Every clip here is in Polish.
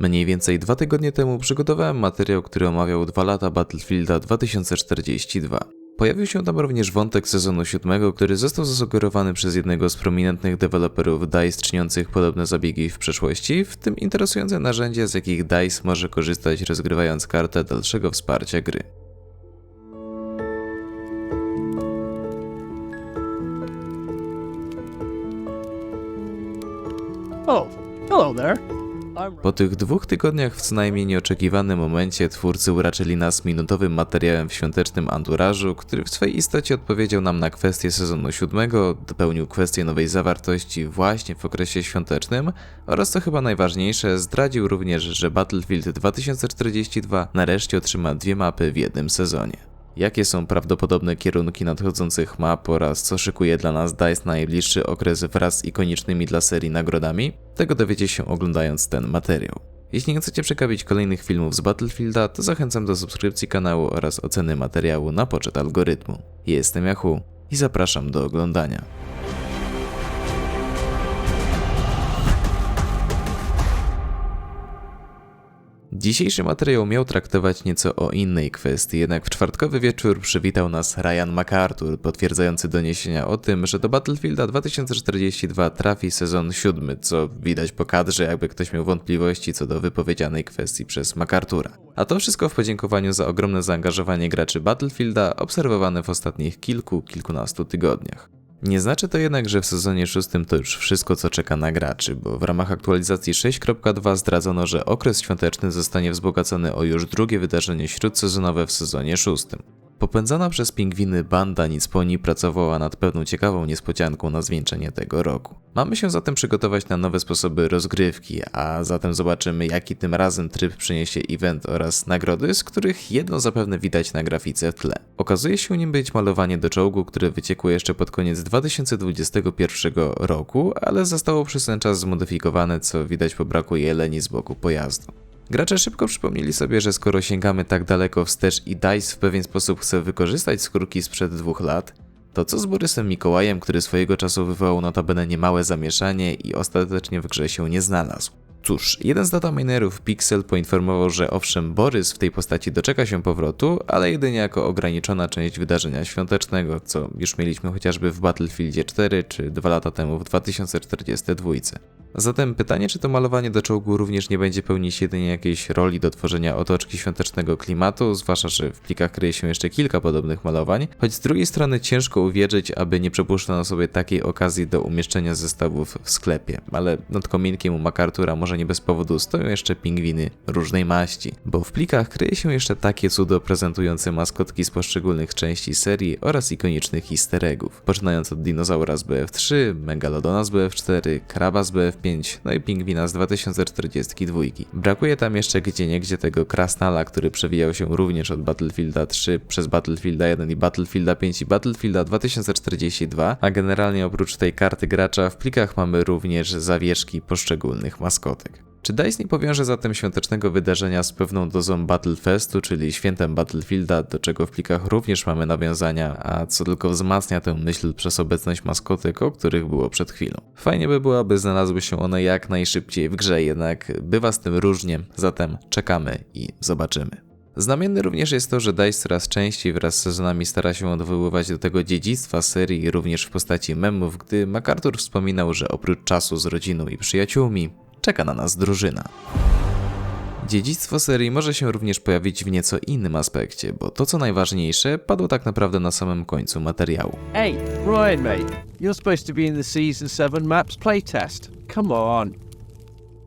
Mniej więcej dwa tygodnie temu przygotowałem materiał, który omawiał dwa lata Battlefielda 2042. Pojawił się tam również wątek sezonu siódmego, który został zasugerowany przez jednego z prominentnych deweloperów DICE czyniących podobne zabiegi w przeszłości, w tym interesujące narzędzia, z jakich DICE może korzystać rozgrywając kartę dalszego wsparcia gry. Oh, hello there. Po tych dwóch tygodniach w co najmniej nieoczekiwanym momencie twórcy uraczyli nas minutowym materiałem w świątecznym anturażu, który w swej istocie odpowiedział nam na kwestie sezonu siódmego, dopełnił kwestię nowej zawartości właśnie w okresie świątecznym oraz co chyba najważniejsze, zdradził również, że Battlefield 2042 nareszcie otrzyma dwie mapy w jednym sezonie. Jakie są prawdopodobne kierunki nadchodzących map oraz co szykuje dla nas DICE na najbliższy okres wraz z ikonicznymi dla serii nagrodami? Tego dowiecie się oglądając ten materiał. Jeśli nie chcecie przegapić kolejnych filmów z Battlefielda, to zachęcam do subskrypcji kanału oraz oceny materiału na poczet algorytmu. Jestem Yahoo i zapraszam do oglądania. Dzisiejszy materiał miał traktować nieco o innej kwestii, jednak w czwartkowy wieczór przywitał nas Ryan MacArthur, potwierdzający doniesienia o tym, że do Battlefielda 2042 trafi sezon siódmy, co widać po kadrze, jakby ktoś miał wątpliwości co do wypowiedzianej kwestii przez MacArthura. A to wszystko w podziękowaniu za ogromne zaangażowanie graczy Battlefielda obserwowane w ostatnich kilku, kilkunastu tygodniach. Nie znaczy to jednak, że w sezonie szóstym to już wszystko, co czeka na graczy, bo w ramach aktualizacji 6.2 zdradzono, że okres świąteczny zostanie wzbogacony o już drugie wydarzenie śródsezonowe w sezonie szóstym. Popędzana przez pingwiny banda Nicponi pracowała nad pewną ciekawą niespodzianką na zwieńczenie tego roku. Mamy się zatem przygotować na nowe sposoby rozgrywki, a zatem zobaczymy jaki tym razem tryb przyniesie event oraz nagrody, z których jedno zapewne widać na grafice w tle. Okazuje się nim być malowanie do czołgu, które wyciekło jeszcze pod koniec 2021 roku, ale zostało przez ten czas zmodyfikowane, co widać po braku jeleni z boku pojazdu. Gracze szybko przypomnieli sobie, że skoro sięgamy tak daleko wstecz i DICE w pewien sposób chce wykorzystać skórki sprzed dwóch lat, to co z Borysem Mikołajem, który swojego czasu wywołał notabene niemałe zamieszanie i ostatecznie w grze się nie znalazł? Cóż, jeden z dataminerów Pixel poinformował, że owszem, Borys w tej postaci doczeka się powrotu, ale jedynie jako ograniczona część wydarzenia świątecznego, co już mieliśmy chociażby w Battlefieldzie 4 czy dwa lata temu w 2042. Zatem pytanie, czy to malowanie do czołgu również nie będzie pełnić jedynie jakiejś roli do tworzenia otoczki świątecznego klimatu, zwłaszcza, że w plikach kryje się jeszcze kilka podobnych malowań, choć z drugiej strony ciężko uwierzyć, aby nie przepuszczono sobie takiej okazji do umieszczenia zestawów w sklepie, ale nad kominkiem u MacArthura może nie bez powodu stoją jeszcze pingwiny różnej maści, bo w plikach kryje się jeszcze takie cudo prezentujące maskotki z poszczególnych części serii oraz ikonicznych easter eggów, poczynając od dinozaura z BF3, Megalodona z BF4, Kraba z BF5, no i Pingwina z 2042. Brakuje tam jeszcze gdzieniegdzie tego Krasnala, który przewijał się również od Battlefielda 3 przez Battlefielda 1 i Battlefielda 5 i Battlefielda 2042, a generalnie oprócz tej karty gracza w plikach mamy również zawieszki poszczególnych Czy DICE nie powiąże zatem świątecznego wydarzenia z pewną dozą Battlefestu, czyli świętem Battlefielda, do czego w plikach również mamy nawiązania, a co tylko wzmacnia tę myśl przez obecność maskotek, o których było przed chwilą. Fajnie by było, aby znalazły się one jak najszybciej w grze, jednak bywa z tym różnie, zatem czekamy i zobaczymy. Znamienne również jest to, że DICE coraz częściej wraz z sezonami stara się odwoływać do tego dziedzictwa serii również w postaci memów, gdy MacArthur wspominał, że oprócz czasu z rodziną i przyjaciółmi, czeka na nas drużyna. Dziedzictwo serii może się również pojawić w nieco innym aspekcie, bo to co najważniejsze padło tak naprawdę na samym końcu materiału. Hey, Ryan, mate. You're supposed to be in the Season 7 Maps playtest. Come on.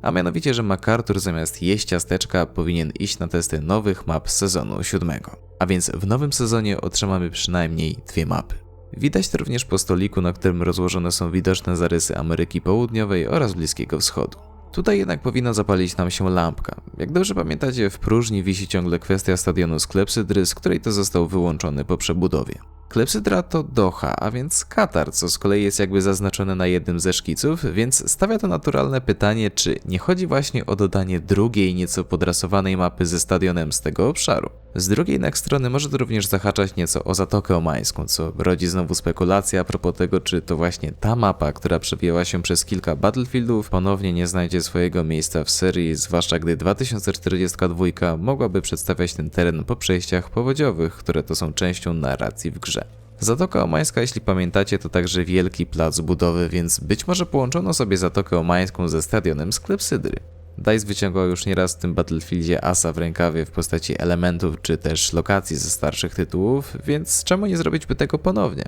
A mianowicie, że MacArthur zamiast jeść ciasteczka powinien iść na testy nowych map z sezonu siódmego. A więc w nowym sezonie otrzymamy przynajmniej dwie mapy. Widać to również po stoliku, na którym rozłożone są widoczne zarysy Ameryki Południowej oraz Bliskiego Wschodu. Tutaj jednak powinna zapalić nam się lampka. Jak dobrze pamiętacie, w próżni wisi ciągle kwestia stadionu Sklepsydry, z której to został wyłączony po przebudowie. Klepsydra to Doha, a więc Katar, co z kolei jest jakby zaznaczone na jednym ze szkiców, więc stawia to naturalne pytanie, czy nie chodzi właśnie o dodanie drugiej, nieco podrasowanej mapy ze stadionem z tego obszaru. Z drugiej jednak strony może to również zahaczać nieco o Zatokę Omańską, co rodzi znowu spekulacje a propos tego, czy to właśnie ta mapa, która przewijała się przez kilka Battlefieldów, ponownie nie znajdzie swojego miejsca w serii, zwłaszcza gdy 2042 mogłaby przedstawiać ten teren po przejściach powodziowych, które to są częścią narracji w grze. Zatoka Omańska, jeśli pamiętacie, to także wielki plac budowy, więc być może połączono sobie Zatokę Omańską ze stadionem z Klepsydry. DICE wyciągał już nieraz w tym Battlefieldzie asa w rękawie w postaci elementów czy też lokacji ze starszych tytułów, więc czemu nie zrobić by tego ponownie?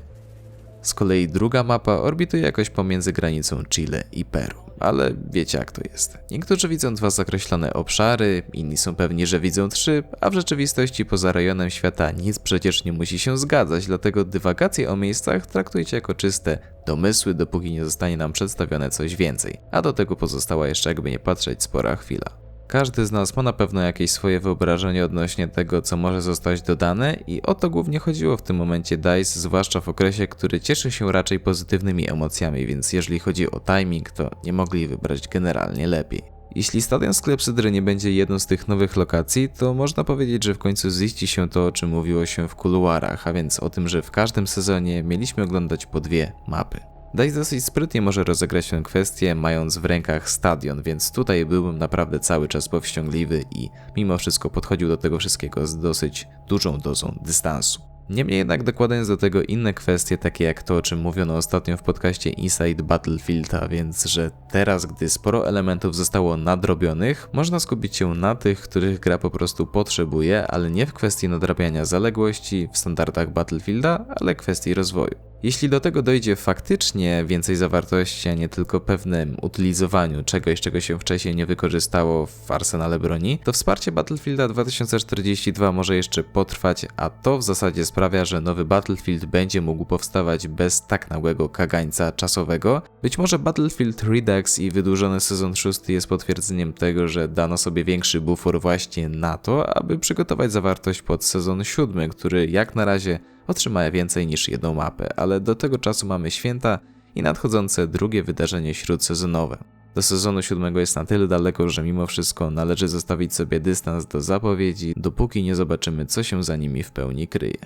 Z kolei druga mapa orbituje jakoś pomiędzy granicą Chile i Peru, ale wiecie jak to jest. Niektórzy widzą dwa zakreślone obszary, inni są pewni, że widzą trzy, a w rzeczywistości poza rejonem świata nic przecież nie musi się zgadzać, dlatego dywagacje o miejscach traktujcie jako czyste domysły, dopóki nie zostanie nam przedstawione coś więcej, a do tego pozostała jeszcze jakby nie patrzeć spora chwila. Każdy z nas ma na pewno jakieś swoje wyobrażenie odnośnie tego, co może zostać dodane, i o to głównie chodziło w tym momencie DICE, zwłaszcza w okresie, który cieszy się raczej pozytywnymi emocjami, więc jeżeli chodzi o timing, to nie mogli wybrać generalnie lepiej. Jeśli stadion Sklepsydry nie będzie jedną z tych nowych lokacji, to można powiedzieć, że w końcu ziści się to, o czym mówiło się w kuluarach, a więc o tym, że w każdym sezonie mieliśmy oglądać po dwie mapy. DICE dosyć sprytnie może rozegrać tę kwestię, mając w rękach stadion, więc tutaj byłbym naprawdę cały czas powściągliwy i mimo wszystko podchodził do tego wszystkiego z dosyć dużą dozą dystansu. Niemniej jednak dokładając do tego inne kwestie, takie jak to, o czym mówiono ostatnio w podcaście Inside Battlefield, a więc, że teraz, gdy sporo elementów zostało nadrobionych, można skupić się na tych, których gra po prostu potrzebuje, ale nie w kwestii nadrabiania zaległości w standardach Battlefielda, ale kwestii rozwoju. Jeśli do tego dojdzie faktycznie więcej zawartości, a nie tylko pewnym utylizowaniu czegoś, czego się wcześniej nie wykorzystało w arsenale broni, to wsparcie Battlefielda 2042 może jeszcze potrwać, a to w zasadzie sprawia, że nowy Battlefield będzie mógł powstawać bez tak nagłego kagańca czasowego. Być może Battlefield Redux i wydłużony sezon 6 jest potwierdzeniem tego, że dano sobie większy bufor właśnie na to, aby przygotować zawartość pod sezon 7, który jak na razie otrzyma więcej niż jedną mapę, ale do tego czasu mamy święta i nadchodzące drugie wydarzenie śródsezonowe. Do sezonu siódmego jest na tyle daleko, że mimo wszystko należy zostawić sobie dystans do zapowiedzi, dopóki nie zobaczymy, co się za nimi w pełni kryje.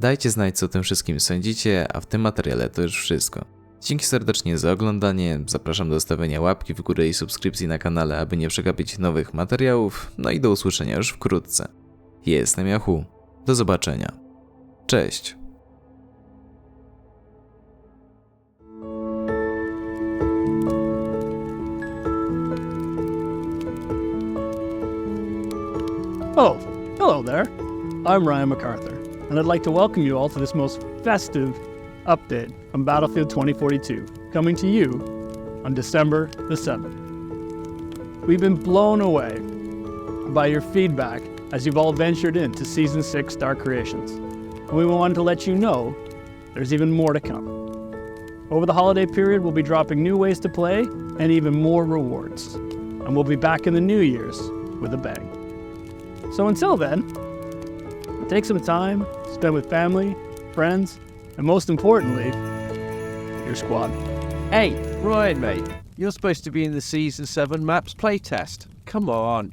Dajcie znać, co o tym wszystkim sądzicie, a w tym materiale to już wszystko. Dzięki serdecznie za oglądanie, zapraszam do stawiania łapki w górę i subskrypcji na kanale, aby nie przegapić nowych materiałów, no i do usłyszenia już wkrótce. Jestem Yahoo, do zobaczenia. Cześć! Oh, hello there. I'm Ryan MacArthur, and I'd like to welcome you all to this most festive update on Battlefield 2042, coming to you on December the 7th. We've been blown away by your feedback as you've all ventured into Season 6 Star Creations, we wanted to let you know there's even more to come. Over the holiday period, we'll be dropping new ways to play and even more rewards, and we'll be back in the New Year's with a bang. So until then, take some time, spend with family, friends, and most importantly, your squad. Hey, Ryan, mate. You're supposed to be in the Season 7 Maps playtest. Come on.